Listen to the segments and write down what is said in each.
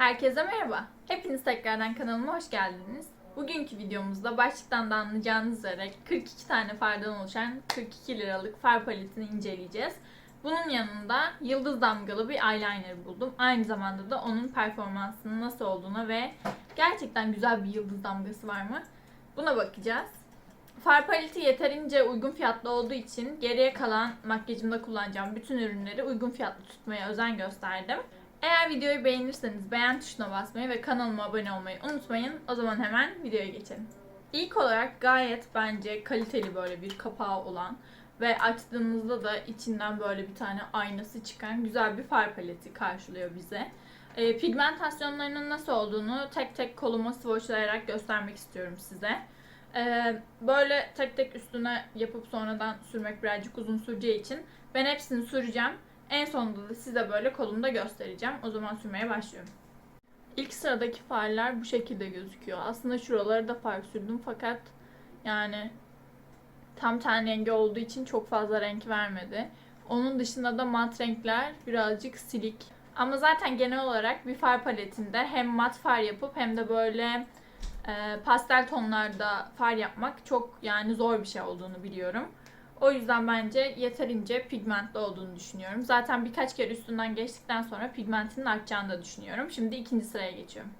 Herkese merhaba. Hepiniz tekrardan kanalıma hoş geldiniz. Bugünkü videomuzda başlıktan da anlayacağınız üzere 42 tane fardan oluşan 42 liralık far paletini inceleyeceğiz. Bunun yanında yıldız damgalı bir eyeliner buldum. Aynı zamanda da onun performansının nasıl olduğuna ve gerçekten güzel bir yıldız damgası var mı? Buna bakacağız. Far paleti yeterince uygun fiyatlı olduğu için geriye kalan makyajımda kullanacağım bütün ürünleri uygun fiyatlı tutmaya özen gösterdim. Eğer videoyu beğenirseniz beğen tuşuna basmayı ve kanalıma abone olmayı unutmayın. O zaman hemen videoya geçelim. İlk olarak gayet bence kaliteli böyle bir kapağı olan ve açtığımızda da içinden böyle bir tane aynası çıkan güzel bir far paleti karşılıyor bize. E, pigmentasyonlarının nasıl olduğunu tek tek koluma swatchlayarak göstermek istiyorum size. E, böyle tek tek üstüne yapıp sonradan sürmek birazcık uzun süreceği için ben hepsini süreceğim. En sonunda da size böyle kolumda göstereceğim. O zaman sürmeye başlıyorum. İlk sıradaki farlar bu şekilde gözüküyor. Aslında şuraları da far sürdüm fakat yani tam ten rengi olduğu için çok fazla renk vermedi. Onun dışında da mat renkler birazcık silik. Ama zaten genel olarak bir far paletinde hem mat far yapıp hem de böyle e, pastel tonlarda far yapmak çok yani zor bir şey olduğunu biliyorum. O yüzden bence yeterince pigmentli olduğunu düşünüyorum. Zaten birkaç kere üstünden geçtikten sonra pigmentinin artacağını da düşünüyorum. Şimdi ikinci sıraya geçiyorum.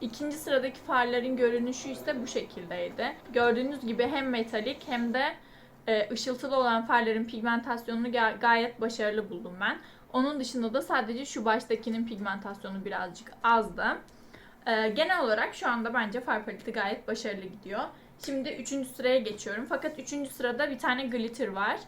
İkinci sıradaki farların görünüşü ise bu şekildeydi. Gördüğünüz gibi hem metalik hem de e, ışıltılı olan farların pigmentasyonunu ga- gayet başarılı buldum ben. Onun dışında da sadece şu baştakinin pigmentasyonu birazcık azdı. E, genel olarak şu anda bence far paleti gayet başarılı gidiyor. Şimdi üçüncü sıraya geçiyorum. Fakat üçüncü sırada bir tane glitter var.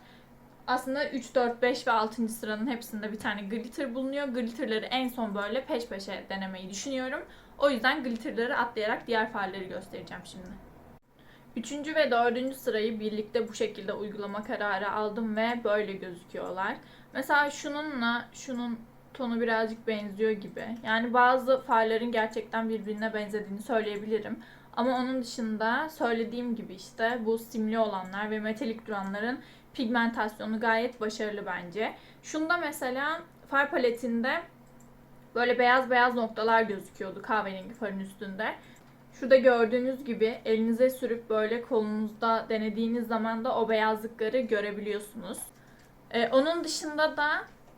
Aslında 3, 4, 5 ve 6. sıranın hepsinde bir tane glitter bulunuyor. Glitterları en son böyle peş peşe denemeyi düşünüyorum. O yüzden glitterları atlayarak diğer farları göstereceğim şimdi. Üçüncü ve dördüncü sırayı birlikte bu şekilde uygulama kararı aldım ve böyle gözüküyorlar. Mesela şununla şunun tonu birazcık benziyor gibi. Yani bazı farların gerçekten birbirine benzediğini söyleyebilirim. Ama onun dışında söylediğim gibi işte bu simli olanlar ve metalik duranların pigmentasyonu gayet başarılı bence. Şunda mesela far paletinde böyle beyaz beyaz noktalar gözüküyordu kahverengi farın üstünde. Şurada gördüğünüz gibi elinize sürüp böyle kolunuzda denediğiniz zaman da o beyazlıkları görebiliyorsunuz. Ee, onun dışında da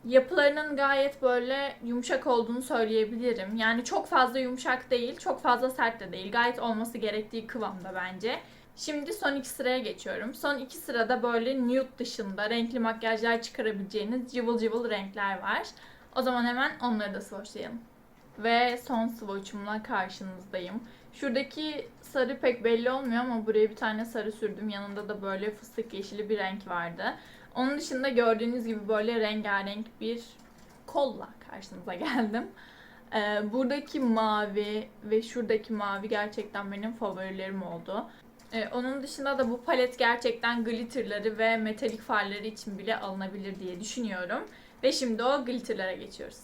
yapılarının gayet böyle yumuşak olduğunu söyleyebilirim. Yani çok fazla yumuşak değil, çok fazla sert de değil. Gayet olması gerektiği kıvamda bence. Şimdi son iki sıraya geçiyorum. Son iki sırada böyle nude dışında renkli makyajlar çıkarabileceğiniz cıvıl cıvıl renkler var. O zaman hemen onları da swatchlayalım. Ve son swatch'umla karşınızdayım. Şuradaki sarı pek belli olmuyor ama buraya bir tane sarı sürdüm. Yanında da böyle fıstık yeşili bir renk vardı. Onun dışında gördüğünüz gibi böyle rengarenk bir kolla karşınıza geldim. Ee, buradaki mavi ve şuradaki mavi gerçekten benim favorilerim oldu. Ee, onun dışında da bu palet gerçekten glitterları ve metalik farları için bile alınabilir diye düşünüyorum. Ve şimdi o glitterlara geçiyoruz.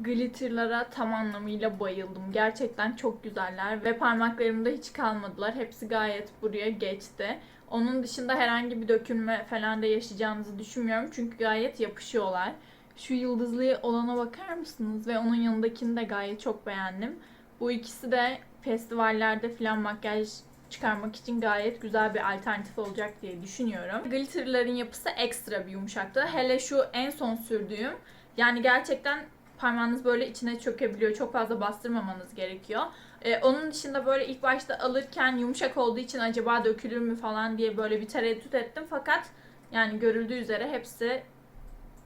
Glitterlara tam anlamıyla bayıldım. Gerçekten çok güzeller ve parmaklarımda hiç kalmadılar. Hepsi gayet buraya geçti. Onun dışında herhangi bir dökülme falan da yaşayacağınızı düşünmüyorum. Çünkü gayet yapışıyorlar. Şu yıldızlı olana bakar mısınız? Ve onun yanındakini de gayet çok beğendim. Bu ikisi de festivallerde falan makyaj çıkarmak için gayet güzel bir alternatif olacak diye düşünüyorum. Glitterların yapısı ekstra bir yumuşaktı. Hele şu en son sürdüğüm yani gerçekten parmağınız böyle içine çökebiliyor. Çok fazla bastırmamanız gerekiyor. Ee, onun dışında böyle ilk başta alırken yumuşak olduğu için acaba dökülür mü falan diye böyle bir tereddüt ettim. Fakat yani görüldüğü üzere hepsi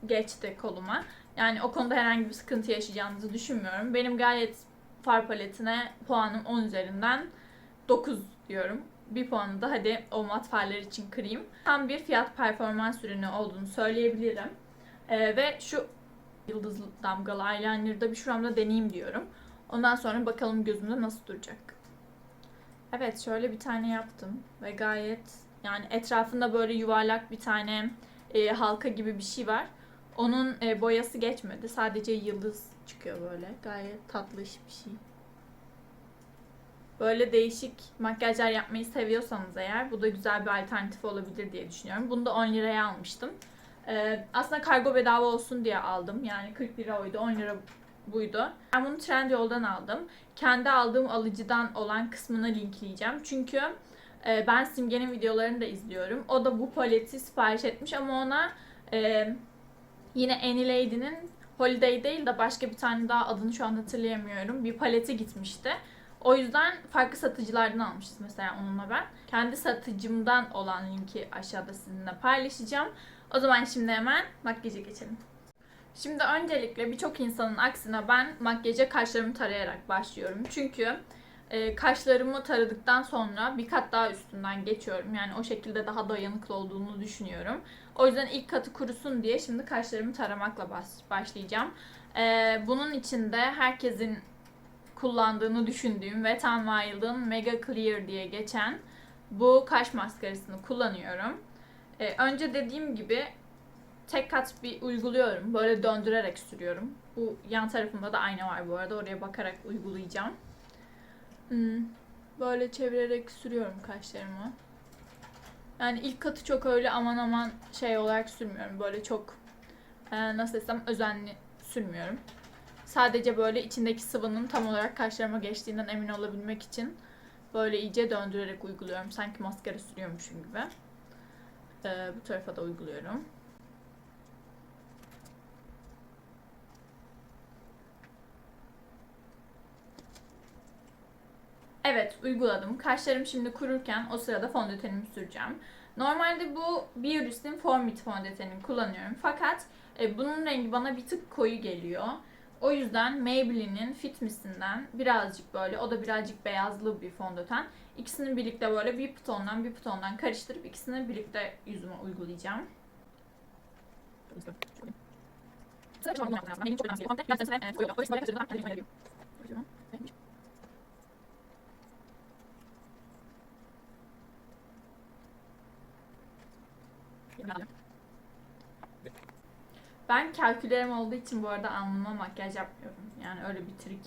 geçti koluma. Yani o konuda herhangi bir sıkıntı yaşayacağınızı düşünmüyorum. Benim gayet far paletine puanım 10 üzerinden 9 diyorum. Bir puanı da hadi o mat farlar için kırayım. Tam bir fiyat performans ürünü olduğunu söyleyebilirim. Ee, ve şu yıldız damgalı eyeliner'da bir şuramda deneyeyim diyorum. Ondan sonra bakalım gözümde nasıl duracak. Evet şöyle bir tane yaptım ve gayet yani etrafında böyle yuvarlak bir tane e, halka gibi bir şey var. Onun e, boyası geçmedi. Sadece yıldız çıkıyor böyle. Gayet tatlış bir şey. Böyle değişik makyajlar yapmayı seviyorsanız eğer bu da güzel bir alternatif olabilir diye düşünüyorum. Bunu da 10 liraya almıştım. Ee, aslında kargo bedava olsun diye aldım. Yani 40 lira oydu. 10 lira buydu. Ben bunu Trendyol'dan aldım. Kendi aldığım alıcıdan olan kısmını linkleyeceğim. Çünkü e, ben Simge'nin videolarını da izliyorum. O da bu paleti sipariş etmiş ama ona e, yine Annie Lady'nin Holiday değil de başka bir tane daha adını şu an hatırlayamıyorum. Bir paleti gitmişti. O yüzden farklı satıcılardan almışız mesela onunla ben. Kendi satıcımdan olan linki aşağıda sizinle paylaşacağım. O zaman şimdi hemen makyaja geçelim. Şimdi öncelikle birçok insanın aksine ben makyaja kaşlarımı tarayarak başlıyorum. Çünkü e, kaşlarımı taradıktan sonra bir kat daha üstünden geçiyorum. Yani o şekilde daha dayanıklı olduğunu düşünüyorum. O yüzden ilk katı kurusun diye şimdi kaşlarımı taramakla baş- başlayacağım. E, bunun için de herkesin kullandığını düşündüğüm Wet n Wild'ın Mega Clear diye geçen bu kaş maskarasını kullanıyorum. E, önce dediğim gibi tek kat bir uyguluyorum. Böyle döndürerek sürüyorum. Bu yan tarafımda da ayna var bu arada. Oraya bakarak uygulayacağım. Hmm, Böyle çevirerek sürüyorum kaşlarımı. Yani ilk katı çok öyle aman aman şey olarak sürmüyorum. Böyle çok e, nasıl desem özenli sürmüyorum. Sadece böyle içindeki sıvının tam olarak kaşlarıma geçtiğinden emin olabilmek için böyle iyice döndürerek uyguluyorum. Sanki maskara sürüyormuşum gibi. E, bu tarafa da uyguluyorum. Evet uyguladım. Kaşlarım şimdi kururken o sırada fondötenimi süreceğim. Normalde bu Bioris'in Formit fondötenini kullanıyorum. Fakat e, bunun rengi bana bir tık koyu geliyor. O yüzden Maybelline'in Fit Mi'sinden birazcık böyle, o da birazcık beyazlı bir fondöten. İkisini birlikte böyle bir tondan bir tondan karıştırıp ikisini birlikte yüzüme uygulayacağım. Ben kalkülerim olduğu için bu arada alnıma makyaj yapmıyorum. Yani öyle bir trik.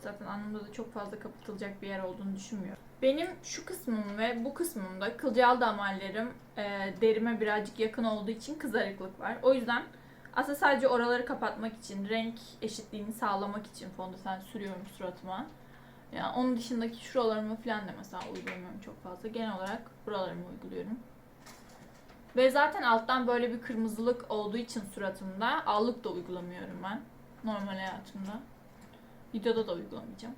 Zaten alnımda da çok fazla kapatılacak bir yer olduğunu düşünmüyorum. Benim şu kısmım ve bu kısmımda kılcal damarlarım e, derime birazcık yakın olduğu için kızarıklık var. O yüzden aslında sadece oraları kapatmak için, renk eşitliğini sağlamak için fondöten sürüyorum suratıma. Yani onun dışındaki şuralarımı falan da mesela uygulamıyorum çok fazla. Genel olarak buralarımı uyguluyorum. Ve zaten alttan böyle bir kırmızılık olduğu için suratımda allık da uygulamıyorum ben. Normal hayatımda. Videoda da uygulamayacağım.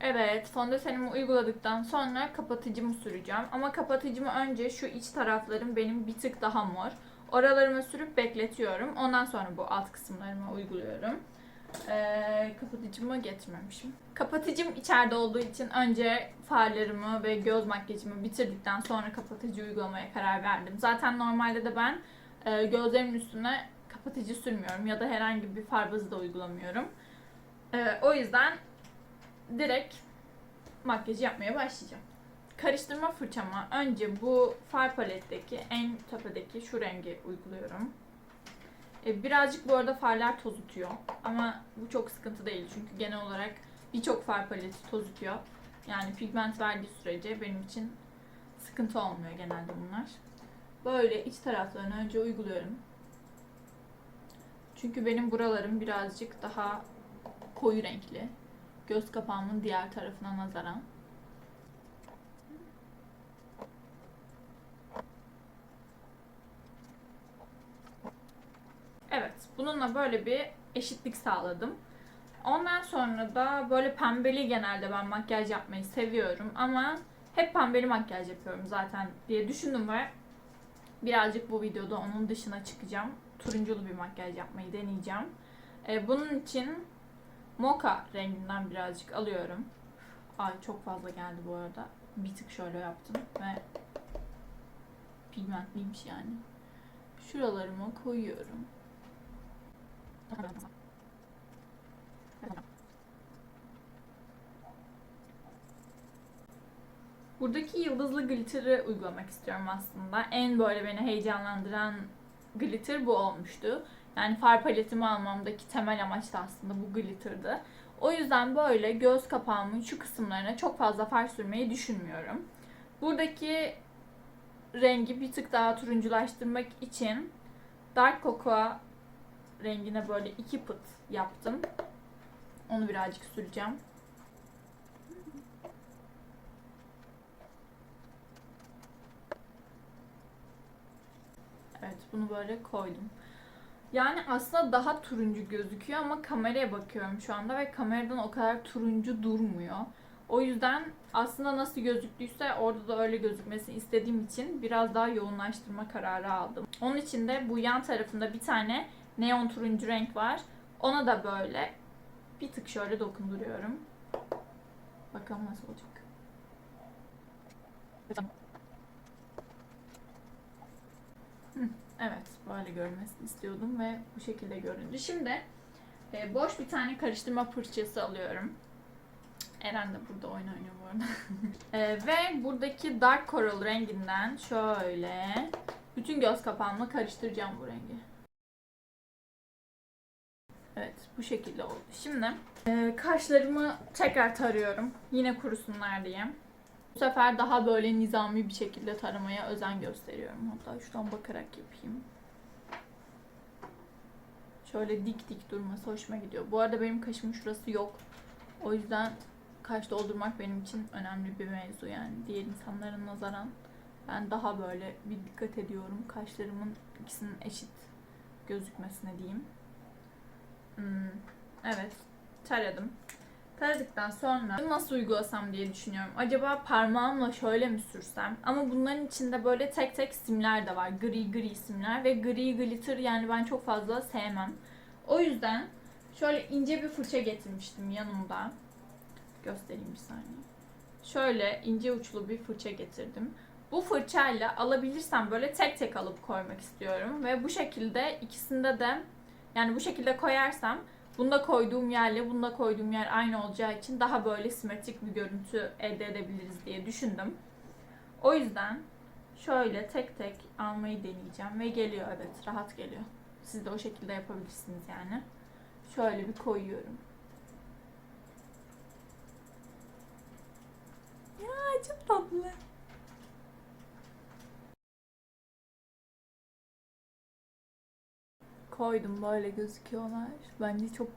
Evet, fondötenimi uyguladıktan sonra kapatıcımı süreceğim. Ama kapatıcımı önce şu iç taraflarım benim bir tık daha mor. Oralarıma sürüp bekletiyorum. Ondan sonra bu alt kısımlarıma uyguluyorum. Ee, kapatıcımı getirmemişim. Kapatıcım içeride olduğu için önce farlarımı ve göz makyajımı bitirdikten sonra kapatıcı uygulamaya karar verdim. Zaten normalde de ben e, gözlerimin üstüne kapatıcı sürmüyorum ya da herhangi bir far bazı da uygulamıyorum. E, o yüzden direkt makyajı yapmaya başlayacağım. Karıştırma fırçama önce bu far paletteki en tepedeki şu rengi uyguluyorum. E, birazcık bu arada farlar tozutuyor. Ama bu çok sıkıntı değil. Çünkü genel olarak birçok far paleti tozutuyor. Yani pigment verdiği sürece benim için sıkıntı olmuyor genelde bunlar. Böyle iç taraflarını önce uyguluyorum. Çünkü benim buralarım birazcık daha koyu renkli. Göz kapağımın diğer tarafına nazaran. Evet, bununla böyle bir eşitlik sağladım. Ondan sonra da böyle pembeli genelde ben makyaj yapmayı seviyorum ama hep pembeli makyaj yapıyorum zaten diye düşündüm ve birazcık bu videoda onun dışına çıkacağım. Turunculu bir makyaj yapmayı deneyeceğim. Ee, bunun için mocha renginden birazcık alıyorum. Ay çok fazla geldi bu arada. Bir tık şöyle yaptım ve pigmentliymiş yani. Şuralarıma koyuyorum. Buradaki yıldızlı glitter'ı uygulamak istiyorum aslında. En böyle beni heyecanlandıran glitter bu olmuştu. Yani far paletimi almamdaki temel amaç da aslında bu glitter'dı. O yüzden böyle göz kapağımın şu kısımlarına çok fazla far sürmeyi düşünmüyorum. Buradaki rengi bir tık daha turunculaştırmak için Dark Cocoa rengine böyle iki pıt yaptım. Onu birazcık süreceğim. Evet bunu böyle koydum. Yani aslında daha turuncu gözüküyor ama kameraya bakıyorum şu anda ve kameradan o kadar turuncu durmuyor. O yüzden aslında nasıl gözüktüyse orada da öyle gözükmesini istediğim için biraz daha yoğunlaştırma kararı aldım. Onun için de bu yan tarafında bir tane neon turuncu renk var. Ona da böyle bir tık şöyle dokunduruyorum. Bakalım nasıl olacak. Evet, böyle görmesini istiyordum ve bu şekilde göründü. Şimdi e, boş bir tane karıştırma fırçası alıyorum. Eren de burada oyun oynuyor bu arada. E, ve buradaki dark coral renginden şöyle bütün göz kapağımla karıştıracağım bu rengi. Evet, bu şekilde oldu. Şimdi e, kaşlarımı tekrar tarıyorum. Yine kurusunlar diye. Bu sefer daha böyle nizami bir şekilde taramaya özen gösteriyorum. Hatta şuradan bakarak yapayım. Şöyle dik dik durması hoşuma gidiyor. Bu arada benim kaşımın şurası yok. O yüzden kaş doldurmak benim için önemli bir mevzu yani. Diğer insanların nazaran ben daha böyle bir dikkat ediyorum. Kaşlarımın ikisinin eşit gözükmesine diyeyim. Hmm, evet. Taradım. Taradıktan sonra nasıl uygulasam diye düşünüyorum. Acaba parmağımla şöyle mi sürsem? Ama bunların içinde böyle tek tek simler de var. Gri gri simler ve gri glitter yani ben çok fazla sevmem. O yüzden şöyle ince bir fırça getirmiştim yanımda. Göstereyim bir saniye. Şöyle ince uçlu bir fırça getirdim. Bu fırçayla alabilirsem böyle tek tek alıp koymak istiyorum. Ve bu şekilde ikisinde de yani bu şekilde koyarsam Bunda koyduğum yerle bunda koyduğum yer aynı olacağı için daha böyle simetrik bir görüntü elde edebiliriz diye düşündüm. O yüzden şöyle tek tek almayı deneyeceğim ve geliyor evet rahat geliyor. Siz de o şekilde yapabilirsiniz yani. Şöyle bir koyuyorum. Ya çok tatlı. koydum böyle gözüküyorlar. Bence çok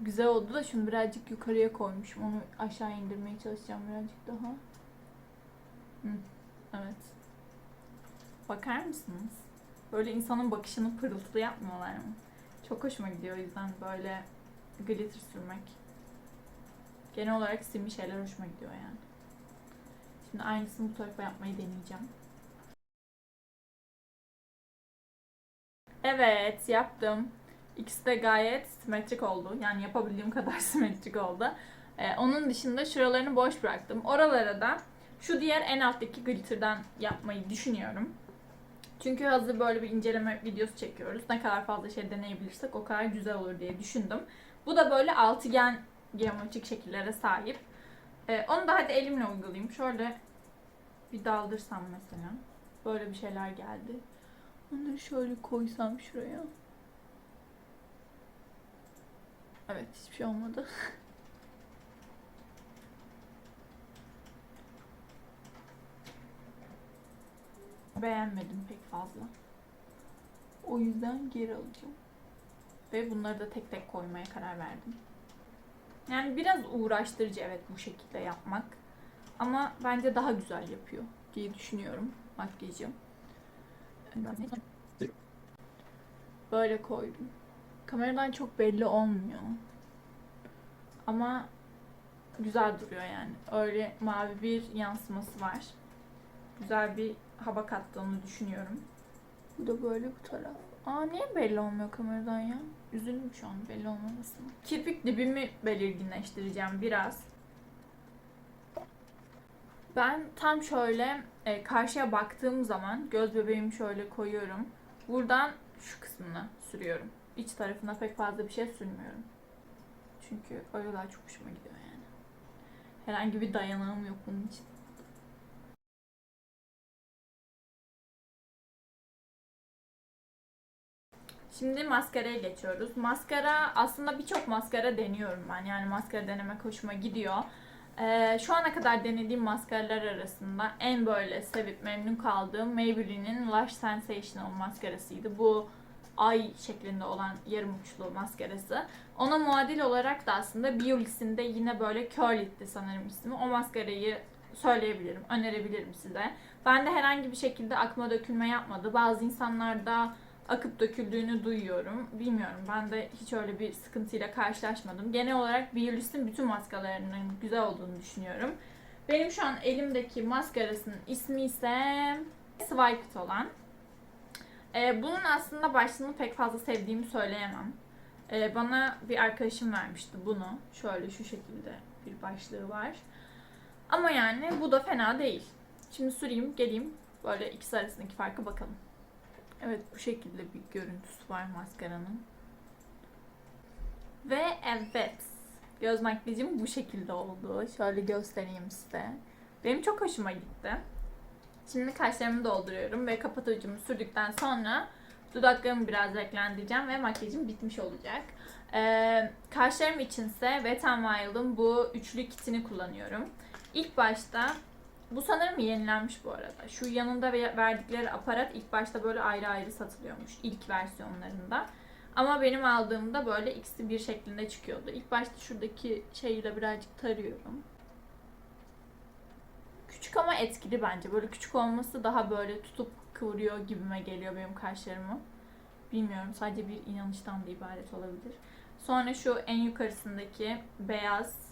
güzel oldu da şunu birazcık yukarıya koymuşum. Onu aşağı indirmeye çalışacağım birazcık daha. Hı, evet. Bakar mısınız? Böyle insanın bakışını pırıltılı yapmıyorlar mı? Çok hoşuma gidiyor o yüzden böyle glitter sürmek. Genel olarak simli şeyler hoşuma gidiyor yani. Şimdi aynısını bu tarafa yapmayı deneyeceğim. Evet yaptım. İkisi de gayet simetrik oldu. Yani yapabildiğim kadar simetrik oldu. Ee, onun dışında şuralarını boş bıraktım. Oralara da şu diğer en alttaki glitter'dan yapmayı düşünüyorum. Çünkü hazır böyle bir inceleme videosu çekiyoruz. Ne kadar fazla şey deneyebilirsek o kadar güzel olur diye düşündüm. Bu da böyle altıgen geometrik şekillere sahip. Ee, onu da hadi elimle uygulayayım. Şöyle bir daldırsam mesela. Böyle bir şeyler geldi. Onları şöyle koysam şuraya. Evet hiçbir şey olmadı. Beğenmedim pek fazla. O yüzden geri alacağım. Ve bunları da tek tek koymaya karar verdim. Yani biraz uğraştırıcı evet bu şekilde yapmak. Ama bence daha güzel yapıyor diye düşünüyorum makyajı. Böyle koydum. Kameradan çok belli olmuyor. Ama güzel duruyor yani. Öyle mavi bir yansıması var. Güzel bir hava kattığını düşünüyorum. Bu da böyle bu taraf. Aa niye belli olmuyor kameradan ya? Üzüldüm şu an belli olmamasına. Kirpik dibimi belirginleştireceğim biraz. Ben tam şöyle e, karşıya baktığım zaman göz bebeğimi şöyle koyuyorum. Buradan şu kısmını sürüyorum. İç tarafına pek fazla bir şey sürmüyorum. Çünkü öyle daha çok hoşuma gidiyor yani. Herhangi bir dayanağım yok bunun için. Şimdi maskaraya geçiyoruz. Maskara aslında birçok maskara deniyorum ben. Yani maskara denemek hoşuma gidiyor. Ee, şu ana kadar denediğim maskaralar arasında en böyle sevip memnun kaldığım Maybelline'in Lush Sensational maskarasıydı. Bu ay şeklinde olan yarım uçlu maskarası. Ona muadil olarak da aslında Biolis'in de yine böyle Curlit'ti sanırım ismi. O maskarayı söyleyebilirim, önerebilirim size. Ben de herhangi bir şekilde akma dökülme yapmadı. Bazı insanlarda akıp döküldüğünü duyuyorum. Bilmiyorum ben de hiç öyle bir sıkıntıyla karşılaşmadım. Genel olarak Biolis'in bütün maskalarının güzel olduğunu düşünüyorum. Benim şu an elimdeki maskarasının ismi ise Swiped olan. Ee, bunun aslında başlığını pek fazla sevdiğimi söyleyemem. Ee, bana bir arkadaşım vermişti bunu. Şöyle şu şekilde bir başlığı var. Ama yani bu da fena değil. Şimdi süreyim, geleyim. Böyle ikisi arasındaki farka bakalım. Evet bu şekilde bir görüntüsü var maskaranın. Ve evet göz makyajım bu şekilde oldu. Şöyle göstereyim size. Benim çok hoşuma gitti. Şimdi kaşlarımı dolduruyorum ve kapatıcımı sürdükten sonra dudaklarımı biraz renklendireceğim ve makyajım bitmiş olacak. Ee, kaşlarım içinse Wet n Wild'ın bu üçlü kitini kullanıyorum. İlk başta bu sanırım yenilenmiş bu arada. Şu yanında ve- verdikleri aparat ilk başta böyle ayrı ayrı satılıyormuş ilk versiyonlarında. Ama benim aldığımda böyle ikisi bir şeklinde çıkıyordu. İlk başta şuradaki şeyle birazcık tarıyorum. Küçük ama etkili bence. Böyle küçük olması daha böyle tutup kıvırıyor gibime geliyor benim kaşlarımı. Bilmiyorum sadece bir inanıştan da ibaret olabilir. Sonra şu en yukarısındaki beyaz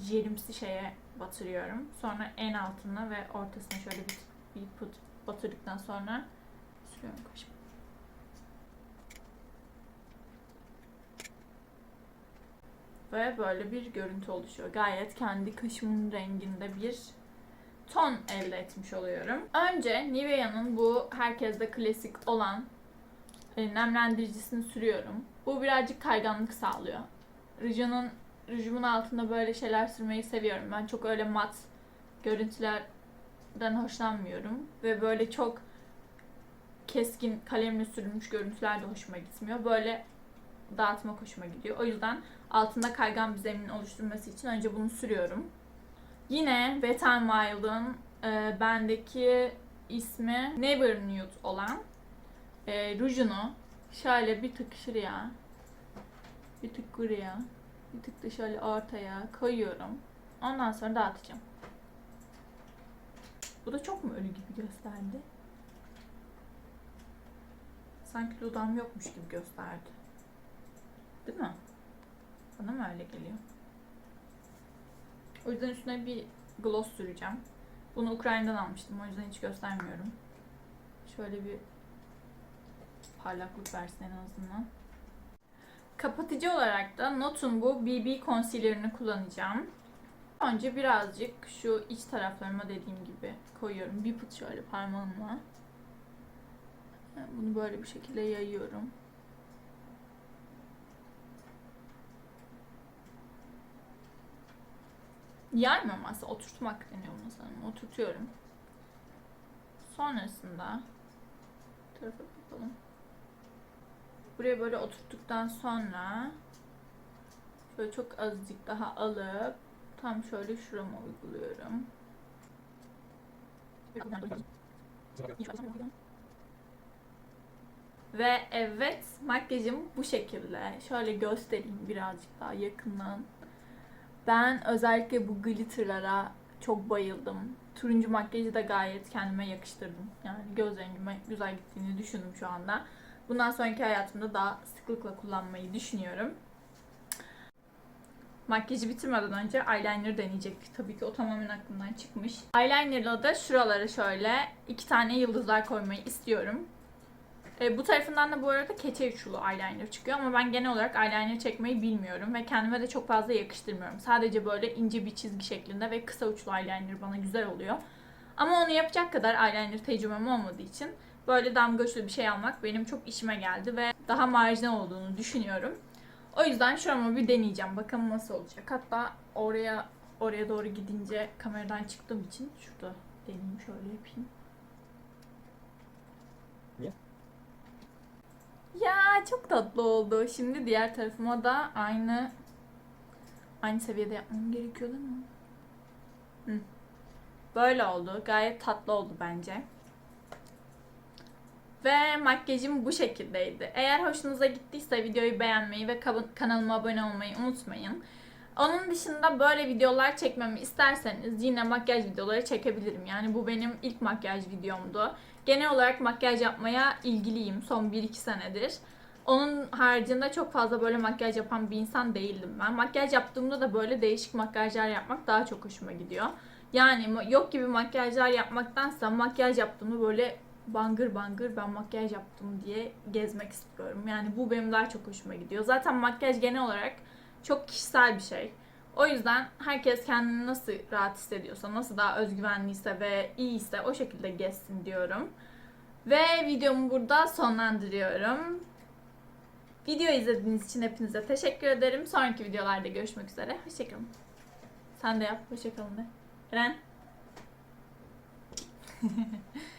jelimsi şeye batırıyorum. Sonra en altına ve ortasına şöyle bir, bir put batırdıktan sonra sürüyorum kaşıma. Ve böyle bir görüntü oluşuyor. Gayet kendi kaşımın renginde bir ton elde etmiş oluyorum. Önce Nivea'nın bu herkeste klasik olan e, nemlendiricisini sürüyorum. Bu birazcık kayganlık sağlıyor. Rujumun, rujumun altında böyle şeyler sürmeyi seviyorum. Ben çok öyle mat görüntülerden hoşlanmıyorum. Ve böyle çok keskin kalemle sürülmüş görüntüler de hoşuma gitmiyor. Böyle dağıtmak hoşuma gidiyor. O yüzden altında kaygan bir zemin oluşturması için önce bunu sürüyorum. Yine Wet n Wild'ın e, bendeki ismi Never Nude olan e, rujunu şöyle bir tık şuraya, bir tık buraya, bir tık da şöyle ortaya koyuyorum. Ondan sonra dağıtacağım. Bu da çok mu ölü gibi gösterdi? Sanki dudağım yokmuş gibi gösterdi. Değil mi? Bana mı öyle geliyor? O yüzden üstüne bir gloss süreceğim. Bunu Ukrayna'dan almıştım. O yüzden hiç göstermiyorum. Şöyle bir parlaklık versin en azından. Kapatıcı olarak da Notun bu BB concealer'ını kullanacağım. Önce birazcık şu iç taraflarıma dediğim gibi koyuyorum. Bir pıt şöyle parmağımla. Bunu böyle bir şekilde yayıyorum. Yaymam aslında oturtmak deniyor buna sanırım. Oturtuyorum. Sonrasında tarafa bakalım. Buraya böyle oturttuktan sonra şöyle çok azıcık daha alıp tam şöyle şurama uyguluyorum. Ve evet makyajım bu şekilde. Şöyle göstereyim birazcık daha yakından. Ben özellikle bu glitterlara çok bayıldım. Turuncu makyajı da gayet kendime yakıştırdım. Yani göz rengime güzel gittiğini düşündüm şu anda. Bundan sonraki hayatımda daha sıklıkla kullanmayı düşünüyorum. Makyajı bitirmeden önce eyeliner deneyecektik. Tabii ki o tamamen aklımdan çıkmış. Eyeliner'la da şuralara şöyle iki tane yıldızlar koymayı istiyorum. E, bu tarafından da bu arada keçe uçlu eyeliner çıkıyor ama ben genel olarak eyeliner çekmeyi bilmiyorum ve kendime de çok fazla yakıştırmıyorum. Sadece böyle ince bir çizgi şeklinde ve kısa uçlu eyeliner bana güzel oluyor. Ama onu yapacak kadar eyeliner tecrübem olmadığı için böyle damga uçlu bir şey almak benim çok işime geldi ve daha marjinal olduğunu düşünüyorum. O yüzden şurama bir deneyeceğim. Bakalım nasıl olacak. Hatta oraya oraya doğru gidince kameradan çıktığım için şurada deneyeyim şöyle yapayım. Niye? Ya çok tatlı oldu. Şimdi diğer tarafıma da aynı aynı seviyede yapmam gerekiyor değil mi? Böyle oldu. Gayet tatlı oldu bence. Ve makyajım bu şekildeydi. Eğer hoşunuza gittiyse videoyu beğenmeyi ve kanalıma abone olmayı unutmayın. Onun dışında böyle videolar çekmemi isterseniz yine makyaj videoları çekebilirim. Yani bu benim ilk makyaj videomdu. Genel olarak makyaj yapmaya ilgiliyim son 1-2 senedir. Onun haricinde çok fazla böyle makyaj yapan bir insan değildim ben. Makyaj yaptığımda da böyle değişik makyajlar yapmak daha çok hoşuma gidiyor. Yani yok gibi makyajlar yapmaktansa makyaj yaptığımda böyle bangır bangır ben makyaj yaptım diye gezmek istiyorum. Yani bu benim daha çok hoşuma gidiyor. Zaten makyaj genel olarak çok kişisel bir şey. O yüzden herkes kendini nasıl rahat hissediyorsa, nasıl daha özgüvenliyse ve iyiyse o şekilde gezsin diyorum. Ve videomu burada sonlandırıyorum. Video izlediğiniz için hepinize teşekkür ederim. Sonraki videolarda görüşmek üzere. Hoşçakalın. Sen de yap. Hoşçakalın de. Eren.